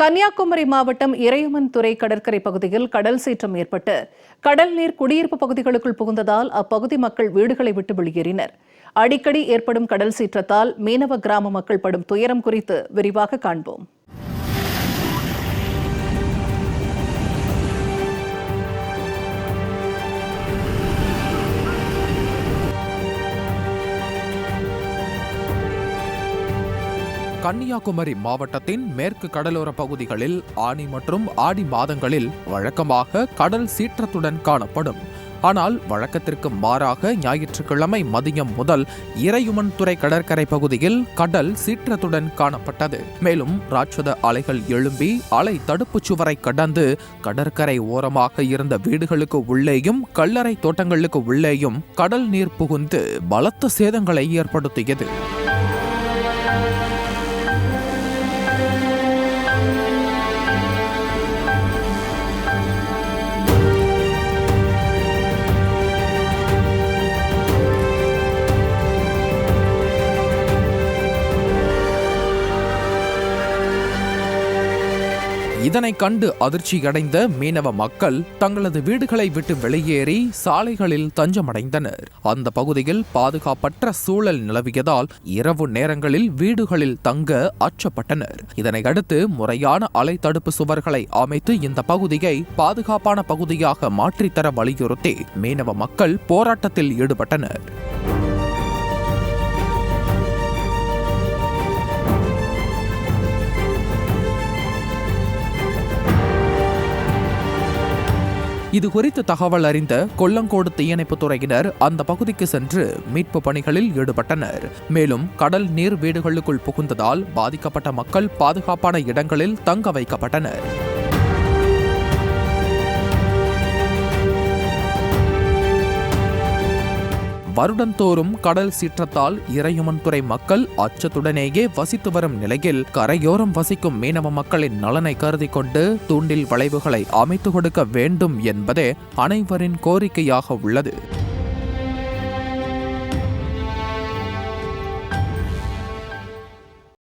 கன்னியாகுமரி மாவட்டம் இறையமன் துறை கடற்கரை பகுதியில் கடல் சீற்றம் ஏற்பட்டு கடல் நீர் குடியிருப்பு பகுதிகளுக்குள் புகுந்ததால் அப்பகுதி மக்கள் வீடுகளை விட்டு வெளியேறினர். அடிக்கடி ஏற்படும் கடல் சீற்றத்தால் மீனவ கிராம மக்கள் படும் துயரம் குறித்து விரிவாக காண்போம். கன்னியாகுமரி மாவட்டத்தின் மேற்கு கடலோர பகுதிகளில் ஆனி மற்றும் ஆடி மாதங்களில் வழக்கமாக கடல் சீற்றத்துடன் காணப்படும். ஆனால் வழக்கத்திற்கு மாறாக ஞாயிற்றுக்கிழமை மதியம் முதல் இறையுமன் துறை கடற்கரை பகுதியில் கடல் சீற்றத்துடன் காணப்பட்டது. மேலும் ராட்சத அலைகள் எழும்பி அலை தடுப்புச் சுவரை கடந்து கடற்கரை ஓரமாக இருந்த வீடுகளுக்கு உள்ளேயும் கல்லறை தோட்டங்களுக்கு உள்ளேயும் கடல் நீர் புகுந்து பலத்த சேதங்களை ஏற்படுத்தியது. இதனை கண்டு அதிர்ச்சியடைந்த மீனவ மக்கள் தங்களது வீடுகளை விட்டு வெளியேறி சாலைகளில் தஞ்சமடைந்தனர். அந்த பகுதியில் பாதுகாப்பற்ற சூழல் நிலவியதால் இரவு நேரங்களில் வீடுகளில் தங்க அச்சப்பட்டனர். இதனை அடுத்து முறையான அலை தடுப்பு சுவர்களை அமைத்து இந்த பகுதியை பாதுகாப்பான பகுதியாக மாற்றித்தர வலியுறுத்தி மீனவ மக்கள் போராட்டத்தில் ஈடுபட்டனர். இது குறித்து தகவல் அறிந்த கொல்லங்கோடு தீயணைப்பு துறையினர் அந்த பகுதிக்கு சென்று மீட்பு பணிகளில் ஈடுபட்டனர். மேலும் கடல் நீர் வீடுகளுக்குள் புகுந்ததால் பாதிக்கப்பட்ட மக்கள் பாதுகாப்பான இடங்களில் தங்க வைக்கப்பட்டனர். வருடந்தோறும் கடல் சீற்றத்தால் இறையுமன் துறை மக்கள் அச்சத்துடனேயே வசித்து வரும் நிலையில் கரையோரம் வசிக்கும் மீனவ மக்களின் நலனை கருதி கொண்டு தூண்டில் வளைவுகளை அமைத்து கொடுக்க வேண்டும் என்பதே அனைவரின் கோரிக்கையாக உள்ளது.